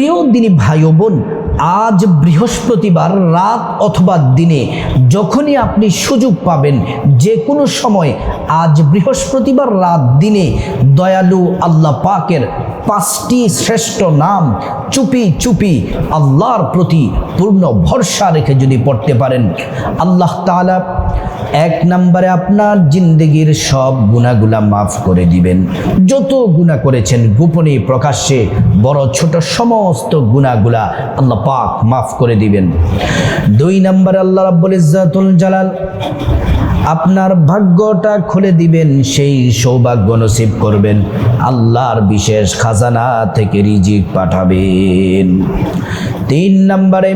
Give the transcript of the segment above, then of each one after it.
প্রিয় দিনী ভাই বোন, আজ বৃহস্পতিবার রাত অথবা দিনে যখনই আপনি সুযোগ পাবেন যে কোনো সময় আজ বৃহস্পতিবার রাত দিনে দয়ালু আল্লাহ পাকের পাঁচটি শ্রেষ্ঠ নাম চুপি চুপি আল্লাহর প্রতি পূর্ণ ভরসা রেখে যদি পড়তে পারেন, আল্লাহ তাআলা এক নম্বরে আপনার জিন্দগির সব গুণাগুলা মাফ করে দিবেন। যত গুণা করেছেন গোপনে প্রকাশ্যে বড় ছোট সমস্ত গুণাগুলা আল্লাহ পাক মাফ করে দিবেন। দুই নম্বরে আল্লাহ রাব্বুল ইজ্জাতুল জালাল আপনার ভাগ্যটা খুলে দিবেন, সেই সৌভাগ্য নসিব করবেন। আল্লাহর বিশেষ খাজানা থেকে রিজিক পাঠাবেন। তিন নম্বরে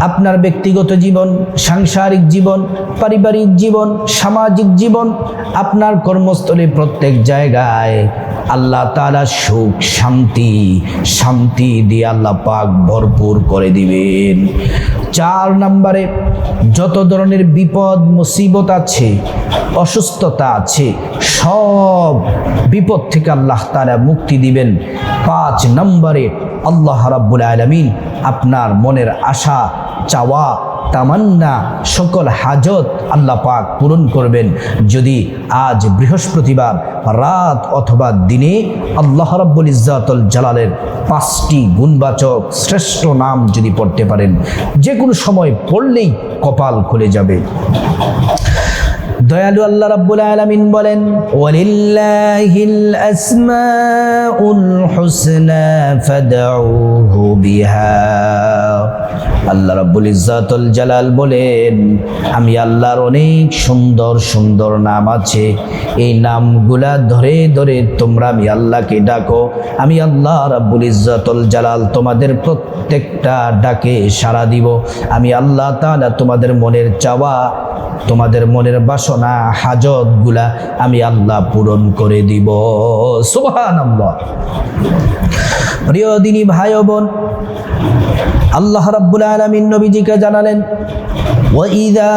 আপনার ব্যক্তিগত জীবন, সাংসারিক জীবন, পারিবারিক জীবন সামাজিক জীবন আপনার কর্মস্থলে প্রত্যেক জায়গায়। আল্লাহ তাআলা সুখ, শান্তি শান্তি দিয়ে আল্লাহ পাক ভরপুর করে দিবেন। চার নম্বরে, যত ধরনের বিপদ, মুসিবত আছে, অসুস্থতা আছে, সব বিপদ থেকে আল্লাহ তাআলা মুক্তি দিবেন। পাঁচ নম্বরে, আল্লাহ রাব্বুল আলামিন আপনার মনের আশা, চাওয়া তামান্না, সকল হাজত আল্লাহ পাক পূরণ করবেন। যদি আজ বৃহস্পতিবার রাত অথবা দিনে আল্লাহ রাব্বুল ইজাতল জালালের পাঁচটি গুণবাচক শ্রেষ্ঠ নাম যদি পড়তে পারেন যে কোনো সময় পড়লেই কপাল খুলে যাবে। দয়ালু আল্লাহ রাব্বুল আলামিন বলেন, ওয়ালিল্লাহিল আসমাউল হুসনা ফাদউহু বিহা। আল্লাহ রাব্বুল ইজ্জাতুল জালাল বলেন, আমি আল্লাহর অনেক সুন্দর সুন্দর নাম আছে। এই নামগুলা ধরে ধরে তোমরা আমি আল্লাহকে ডাকো। আমি আল্লাহ রাব্বুল ইজ্জাতুল জালাল তোমাদের প্রত্যেকটা ডাকে সাড়া দিব। আমি আল্লাহ তাআলা তোমাদের মনের চাওয়া, তোমাদের মনের বাসনা হাজত গুলা আমি আল্লাহ পূরণ করে দিব সুবহান প্রিয় দিনী ভাই ও বোন আল্লাহ রাব্বুল আলামিন নবীজিকে জানালেন وإذا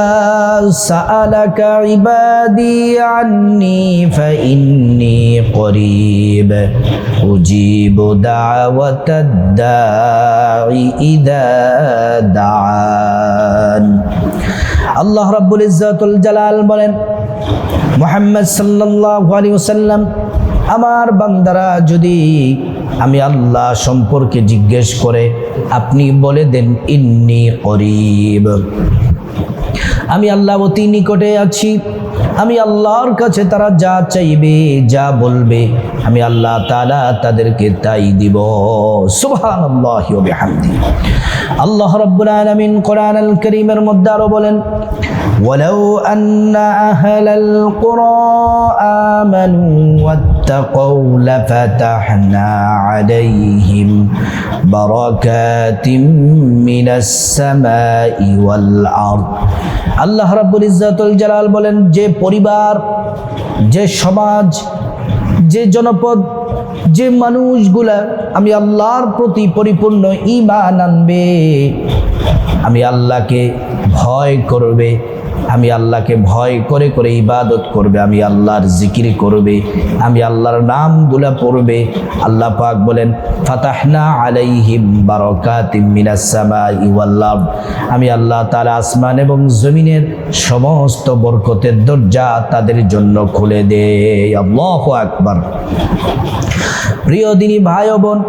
سألك عبادي عني فإني قريب أجيب دعوة الداع إذا دعان আল্লাহ রাব্বুল ইজ্জাতুল জালাল বলেন, মুহাম্মদ সাল্লাল্লাহু আলাইহি ওয়াসাল্লাম, আমার বান্দারা যদি আমি আল্লাহ সম্পর্কে জিজ্ঞেস করে, আপনি বলে দেন, ইন্নি করিব। আমি আল্লাহ অতি নিকটে আছি। আমি আল্লাহর কাছে তারা যা চাইবে, যা বলবে, আমি আল্লাহ তাআলা তাদেরকে তাই দিব। ওয়া বিহামদি। আল্লাহ রাব্বুল আলামিন কোরআন আল করিমের মধ্যে আরও বলেন ولو أن أهل القرى آمنوا واتقوا لفتحنا عليهم بركات من السماء والأرض আল্লাহ রাব্বুল ইজ্জাতুল জালাল বলেন যে পরিবার যে সমাজ যে জনপদ যে মানুষগুলা আমি আল্লাহর প্রতি পরিপূর্ণ ঈমান আনবে আমি আল্লাহকে ভয় করবে আমি আল্লাহকে ভয় করে করে ইবাদত করবে, আমি আল্লাহর জিকির করবে, আমি আল্লাহর নামগুলা পড়বে। আল্লাহ পাক বলেন, ফাতাহনা আলাইহিম বারাকাতিম মিনাস সামাই ওয়াল আরদ। আমি আল্লাহ তাআলা আসমান এবং জমিনের সমস্ত বরকতের দরজা তাদের জন্য খুলে দেয় আল্লাহু আকবার। প্রিয় দিনী ভাই বোন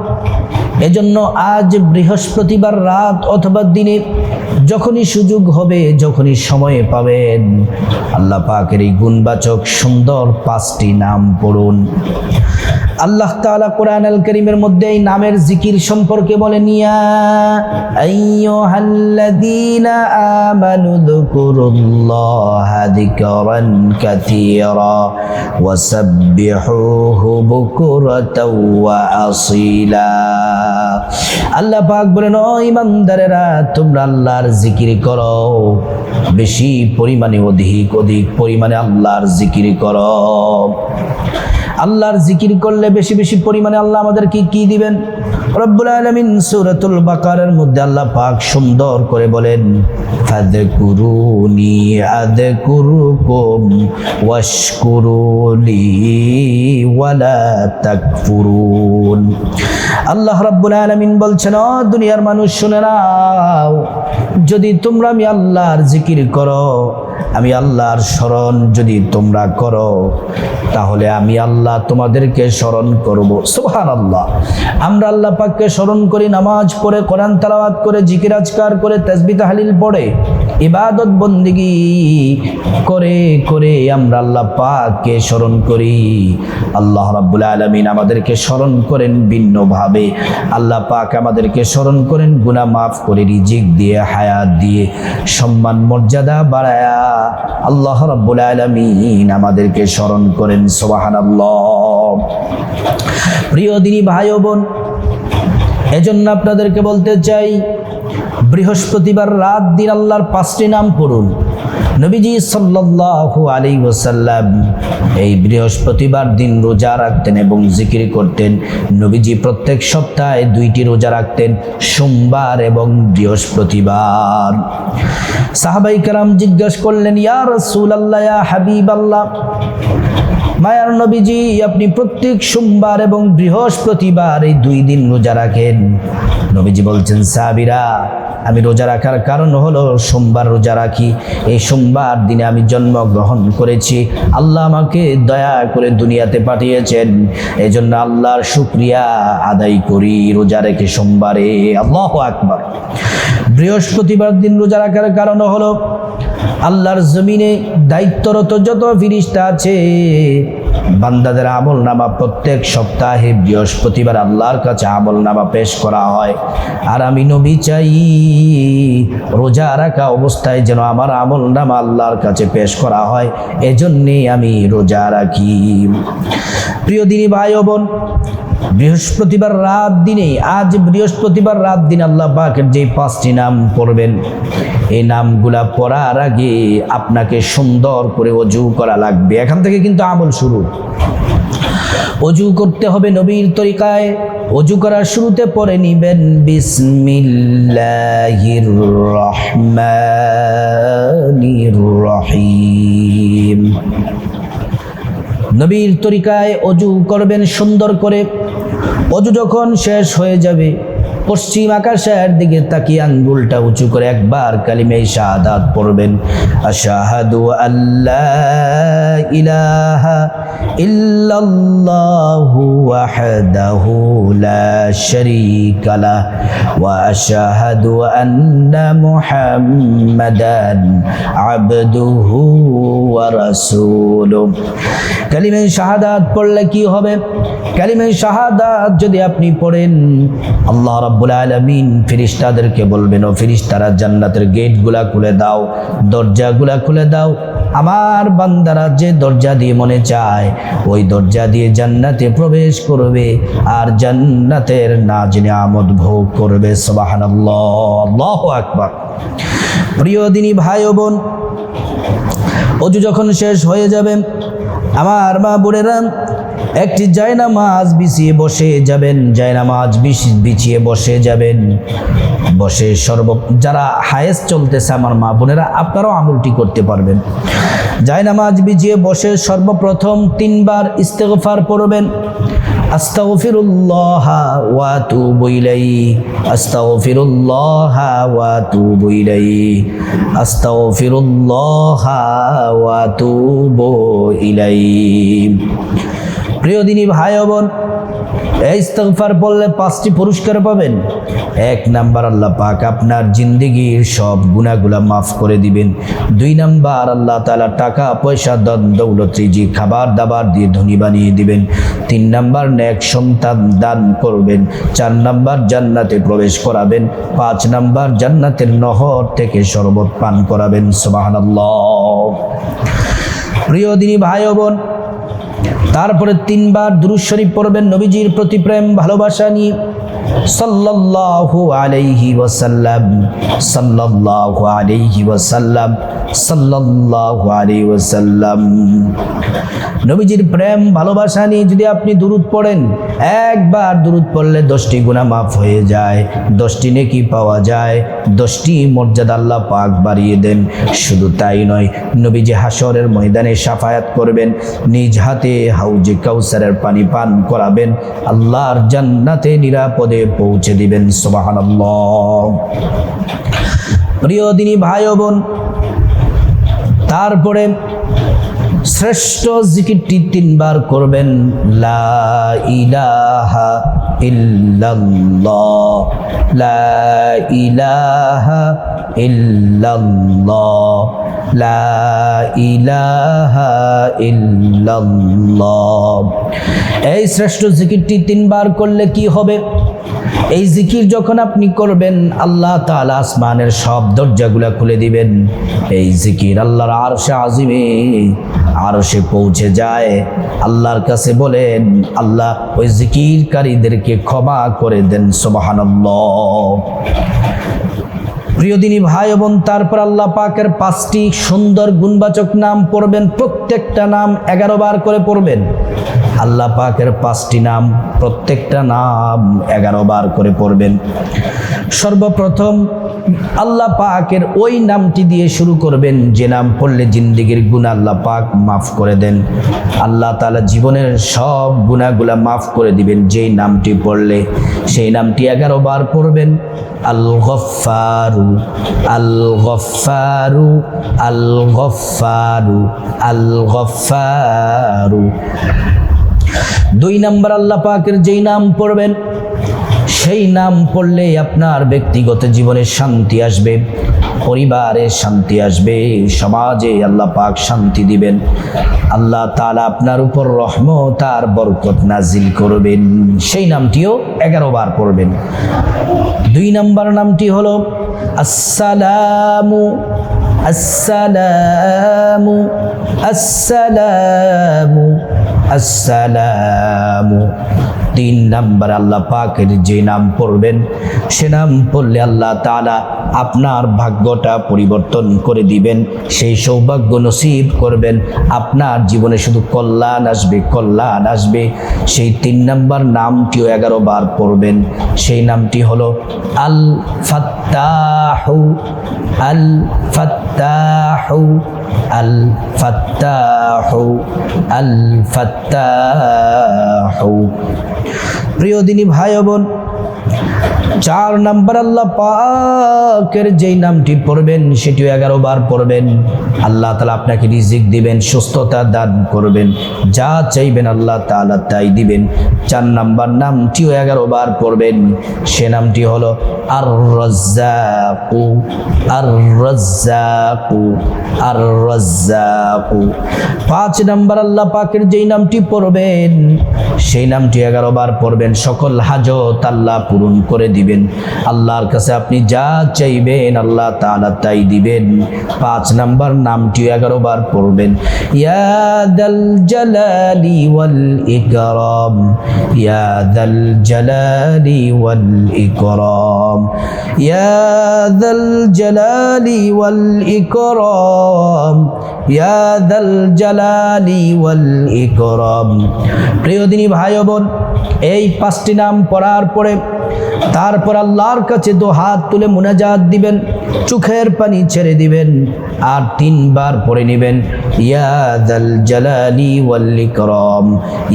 এজন্য আজ বৃহস্পতিবার রাত অথবা দিনে যখনই সুযোগ হবে, যখনই সময়ে পাবেন। আল্লাহ পাকের এই গুণবাচক সুন্দর পাঁচটি নাম পড়ুন। আল্লাহ তাআলা কোরআন আল করিমের মধ্যে এই নামের জিকির সম্পর্কে বলেন, ইয়া আইয়ুহাল্লাযীনা আমানু যকুরুল্লাহা যিকরান কাসীরা ওয়াসাব্বিহুহু বুকুরাতাও ওয়া আসীলা। আল্লাহ পাক বলেন, ও ইমানদারেরা তোমরা আল্লাহর জিকির করো। বেশি পরিমাণে অধিক অধিক পরিমাণে আল্লাহর জিকির করো। আল্লাহর জিকির করলে বেশি বেশি পরিমাণে আল্লাহ আমাদেরকে কি দিবেন? রব্বুল আলমিন সুরাতুল বাকারের মধ্যে আল্লাহ পাক সুন্দর করে বলেন ফাদকুরুনি আদকুরুকুম ওয়াশকুরুলি ওয়ালা তাকফুরুন। আল্লাহ রাব্বুল আলমিন বলছেন ও দুনিয়ার মানুষ শুনে নাও। যদি তোমরা আমি আল্লাহর জিকির করো আমি আল্লাহর স্মরণ যদি তোমরা করো, তাহলে আমি আল্লাহ তোমাদেরকে স্মরণ করব। সুবহান আল্লাহ আমরা আল্লাহ পাককে স্মরণ করি, নামাজ পড়ে, কোরআন তালাওয়াত করে, জিকির আজকার করে তাসবি তাহলিল পড়ে, ইবাদত বন্দিগি করে করে আমরা আল্লাহ পাককে স্মরণ করি। আল্লাহ রাব্বুল আলমিন আমাদেরকে স্মরণ করেন ভিন্নভাবে। আল্লাহ পাক আমাদেরকে স্মরণ করেন, গুনাহ মাফ করে, রিজিক দিয়ে, হায়াত দিয়ে, সম্মান, মর্যাদা বাড়ায়া আল্লাহ রাব্বুল আলামিন আমাদেরকে স্মরণ করেন, সুবহানাল্লাহ। প্রিয় দিনী ভাই ও বোন, এজন্য আপনাদেরকে বলতে চাই, বৃহস্পতিবার রাত দিন আল্লাহর পাঁচটি নাম পড়ুন। নবীজি সাল্লাল্লাহু আলী ওসাল্লাম এই বৃহস্পতিবার দিন রোজা রাখতেন এবং জিকির করতেন। নবীজি প্রত্যেক সপ্তাহে দুইটি রোজা রাখতেন, সোমবার এবং বৃহস্পতিবার। সাহাবাই কারাম জিজ্ঞাসা করলেন, ইয়া আল্লাহ হাবিব হাবিবাল্লাহ মায়ার নবীজি, আপনি প্রত্যেক সোমবার এবং বৃহস্পতিবার এই দুই দিন রোজা রাখেন। নবীজি বলছেন সাবিরা আমি রোজা রাখার কারণ হলো সোমবার রোজা রাখি। এই সোমবার দিনে আমি জন্মগ্রহণ করেছি। আল্লাহ আমাকে দয়া করে দুনিয়াতে পাঠিয়েছেন। এই জন্য আল্লাহর শুক্রিয়া আদায় করি রোজা রেখে সোমবারে। আল্লাহ আকবার। বৃহস্পতিবার দিন রোজা রাখার কারণ হলো আল্লাহর জমিনে দায়িত্বরত যত ফিরিস্তা আছে, বান্দাদের আমল নামা প্রত্যেক সপ্তাহে বৃহস্পতিবার আল্লাহর কাছে আমল নামা পেশ করা হয়। আর আমি নবী চাই, রোজা রাখা অবস্থায় যেন আমার আমল নামা আল্লাহর কাছে পেশ করা হয়, এজন্যেই আমি রোজা রাখি। প্রিয় দিনী ভাই বোন বৃহস্পতিবার রাত দিনে, আজ বৃহস্পতিবার রাত দিন আল্লাহ পাকের যে পাঁচটি নাম পড়বেন, এই নামগুলা পড়ার আগে আপনাকে সুন্দর করে অজু করা লাগবে। এখান থেকে কিন্তু আমল শুরু। অজু করতে হবে নবীর তরিকায়, অজু করার শুরুতে পরে নিবেন, বিসমিল্লাহির রহমানির রহিম। নবীর তরিকায় অজু করবেন সুন্দর করে। অজু যখন শেষ হয়ে যাবে পশ্চিম আকাশের দিকে তাকিয়ে আঙ্গুলটা উঁচু করে একবার কালিমে শাহাদাত পড়বেন। আশাহাদু আল্লাহ ইলাহা ইল্লাল্লাহু ওয়াহদাহু লা শারীকা লাহ। ওয়া আশহাদু আন্না মুহাম্মাদান আবদুহু ওয়া রাসূলুহু। কালিমে শাহাদাত পড়লে কি হবে? কালিমে শাহাদাত যদি আপনি পড়েন, আল্লাহ রাব্বুল আলমিন ফিরিস্তাদেরকে বলবেন, ও ফিরিস্তারা জান্নাতের গেটগুলা খুলে দাও, দরজাগুলা খুলে দাও। আমার বান্দারা যে দরজা দিয়ে মনে চায়, ওই দরজা দিয়ে জান্নাতে প্রবেশ করবে আর জান্নাতের নাজ নিয়ামত ভোগ করবে। আল্লাহু আকবার। প্রিয় দিনী ভাই ও বোন, অজু যখন শেষ হয়ে যাবে, আমার মা বোনেরা একটি জায়নামাজ বিছিয়ে বসে যাবেন, জায়নামাজ বিছ- বিছিয়ে বসে যাবেন। বসে সর্ব যারা হায়েস্ট চলতেছে আমার মা বোনেরা, আপনারাও আমলটি করতে পারবেন। জায়নামাজ বিছিয়ে বসে সর্বপ্রথম তিনবার ইস্তেগফার পড়বেন। আস্তাগফিরুল্লাহ প্রিয় দিনী ভাই বোন, এই ইস্তেগফার পড়লে পাঁচটি পুরস্কার পাবেন। এক নাম্বার আল্লাহ পাক আপনার জিন্দিগির সব গুণাগুলা মাফ করে দিবেন। দুই নাম্বার আল্লাহ তাআলা টাকা, পয়সা দন দৌলত খাবার, দাবার দিয়ে ধনী বানিয়ে দিবেন। তিন নাম্বার নেক সন্তান দান করবেন। চার নাম্বার জান্নাতে প্রবেশ করাবেন। পাঁচ নাম্বার জান্নাতের নহর থেকে শরবত পান করাবেন। সুবহানাল্লাহ। প্রিয় দিনী ভাই বোন তারপরে তিনবার দুরুদ শরীফ পড়বেন নবীজির প্রতি প্রেম, ভালোবাসা নিয়ে। সাল্লাল্লাহু আলাইহি ওয়াসাল্লাম, সাল্লাল্লাহু আলাইহি ওয়াসাল্লাম, সাল্লাল্লাহু আলাইহি ওয়াসাল্লাম। নবীজির প্রেম, ভালোবাসা নিয়ে যদি আপনি দুরুদ পড়েন, একবার দুরুদ পড়লে দশটি গুণা মাফ হয়ে যায়, দশটি নেকি পাওয়া যায়, দশটি মর্যাদা আল্লাহ পাক বাড়িয়ে দেন। শুধু তাই নয়, নবীজি হাসরের ময়দানে সাফায়াত করবেন, নিজ হাতে হাউজে কাউসারের পানি পান করাবেন, আল্লাহর জান্নাতে নিরাপদে পৌঁছে দিবেন, সুবহানাল্লাহ। প্রিয় দিনী ভাই বোন, তারপরে শ্রেষ্ঠ জিকিরটি তিনবার করবেন, লা ইলাহা ইল্লাল্লাহ, লা ইলাহা ইল্লাল্লাহ, লা ইলাহা ইল্লাল্লাহ। এই শ্রেষ্ঠ জিকিরটি তিনবার করলে কি হবে? এই জিকির যখন আপনি করবেন, আল্লাহ তাআলা আসমানের সব দরজাগুলা খুলে দিবেন। এই জিকির আল্লাহর আরশে আজিমে সে পৌঁছে যায়। আল্লাহর কাছে বলেন, আল্লাহ ওই জিকিরকারীদেরকে ক্ষমা করে দেন, সুবহানাল্লাহ। প্রিয় দিনী ভাই বোন, তারপর আল্লাহ পাকের পাঁচটি সুন্দর গুণবাচক নাম পড়বেন, প্রত্যেকটা নাম এগারো বার করে পড়বেন। আল্লাহ পাকের পাঁচটি নাম, প্রত্যেকটা নাম এগারো বার করে পড়বেন। সর্বপ্রথম আল্লাহ পাকের ওই নামটি দিয়ে শুরু করবেন, যে নাম পড়লে জিন্দিগির গুণ আল্লাহ পাক মাফ করে দেন। আল্লাহ তাআলা জীবনের সব গুণাগুলা মাফ করে দিবেন, যেই নামটি পড়লে সেই নামটি এগারো বার পড়বেন। আল গফারু আল গফারু আল গফারু আল গফারু দুই নাম্বার আল্লাহ পাকের যেই নাম পড়বেন, সেই নাম পড়লে আপনার ব্যক্তিগত জীবনে শান্তি আসবে, পরিবারে শান্তি আসবে, সমাজে আল্লাহ পাক শান্তি দিবেন। আল্লাহ তাআলা আপনার উপর রহমত আর বরকত নাজিল করবেন। সেই নামটিও এগারো বার পড়বেন। দুই নাম্বার নামটি হলো, আসসালামু আসসালামু আসসালামু। আসসালামু। তিন নাম্বার আল্লাহ পাকের যে নাম পড়বেন, সে নাম পড়লে আল্লাহ তাআলা আপনার ভাগ্যটা পরিবর্তন করে দিবেন, সেই সৌভাগ্য নসিব করবেন, আপনার জীবনে শুধু কল্যাণ আসবে কল্যাণ আসবে। সেই তিন নাম্বার নামটিও এগারো বার পড়বেন, সেই নামটি হলো আল ফাত্তাহু আল ফাত্তাহু আল ফাত্তাহু আল ফাত্তাহু প্রিয় দিনী ভাই বোন চার নাম্বার আল্লাহ পাকের যেই নামটি পড়বেন, সেটিও এগারো বার পড়বেন। আল্লাহ তালা আপনাকে রিজিক দিবেন, সুস্থতা দান করবেন। যা চাইবেন আল্লাহ তাআলা তাই দিবেন। চার নাম্বার নামটিও এগারো বার পড়বেন। সে নামটি হলো আর রাজ্জাকু আর রাজ্জাকু আর রাজ্জাকু পাঁচ নাম্বার আল্লাহ পাকের যেই নামটি পড়বেন, সেই নামটি এগারো বার পড়বেন। সকল হাজত আল্লাহ পূরণ করে দিবেন। আল্লাহর কাছে আপনি যা চাইবেন আল্লাহ তালা তাই দিবেন। পাঁচ নাম্বার নামটি এগারো বার পড়বেন। ইয়াদাল জালালি ওয়াল ইকরাম। ইয়াদাল জালালি ওয়াল ইকরাম। ইয়াদাল জালালি ওয়াল ইকরাম। ইয়াদাল জালালি ওয়াল ইকরাম। প্রিয় দিনী ভাই বোন, এই পাঁচটি নাম পড়ার পরে তারপর আল্লাহর কাছে দু হাত তুলে মুনাজাত দিবেন, চোখের পানি ছেড়ে দিবেন আর তিনবার পড়ে নেবেন ইয়াদাল জালালি ওয়াল ইকরাম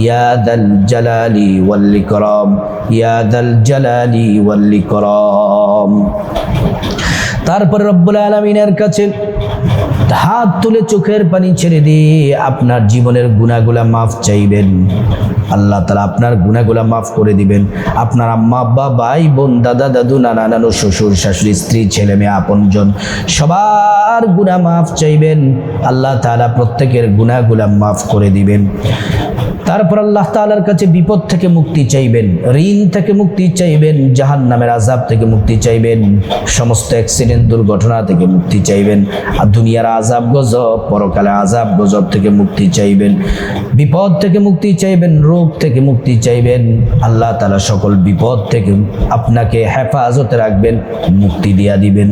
ইয়াদাল জালালি ওয়াল ইকরাম ইয়াদাল জালালি ওয়াল ইকরাম। তারপরে রব্বুল আলমিনের কাছে হাত তুলে চোখের পানি ছেড়ে দিয়ে আপনার জীবনের গুণাগুলা মাফ চাইবেন। আল্লাহ তালা আপনার গুণাগুলা মাফ করে দিবেন। আপনার আম্মা, আব্বা, ভাই, বোন, দাদা, দাদু, নানা, নানু, শ্বশুর, শাশুড়ি, স্ত্রী, ছেলে মেয়ে, আপনজন সবার গুণা মাফ চাইবেন। আল্লাহ তালা প্রত্যেকের গুণাগুলা মাফ করে দিবেন। তারপর আল্লাহ তাআলার কাছে বিপদ থেকে মুক্তি চাইবেন, ঋণ থেকে মুক্তি চাইবেন জাহান নামের আজাব থেকে মুক্তি চাইবেন, সমস্ত অ্যাক্সিডেন্ট দুর্ঘটনা থেকে মুক্তি চাইবেন, আর দুনিয়ার আজাব গজব, পরকালে আজাব গজব থেকে মুক্তি চাইবেন, বিপদ থেকে মুক্তি চাইবেন, রোগ থেকে মুক্তি চাইবেন, আল্লাহ তালা সকল বিপদ থেকে আপনাকে হেফাজতে রাখবেন, মুক্তি দিয়া দিবেন।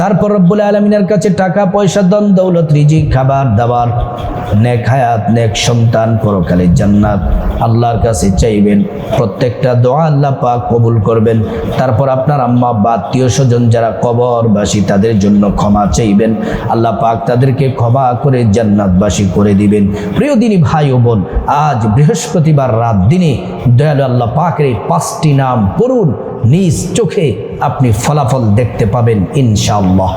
তারপর রব্বুল আলমিনের কাছে টাকা, পয়সা দন দৌলত, রিজিক, খাবার, দাবার, নেক হায়াত, নেক সন্তান পরকালে জান্নাত আল্লাহর কাছে চাইবেন। প্রত্যেকটা দোয়া আল্লাহ পাক কবুল করবেন। তারপর আপনার আম্মা বা আত্মীয় স্বজন যারা কবরবাসী, তাদের জন্য ক্ষমা চাইবেন। আল্লাহ পাক তাদেরকে ক্ষমা করে জান্নাতবাসী করে দিবেন। প্রিয় দিনী ভাই ও বোন, আজ বৃহস্পতিবার রাত দিনে দয়ালু আল্লাহ পাকের এই পাঁচটি নাম পড়ুন। নিজ চোখে আপনি ফলাফল দেখতে পাবেন, ইনশাআল্লাহ।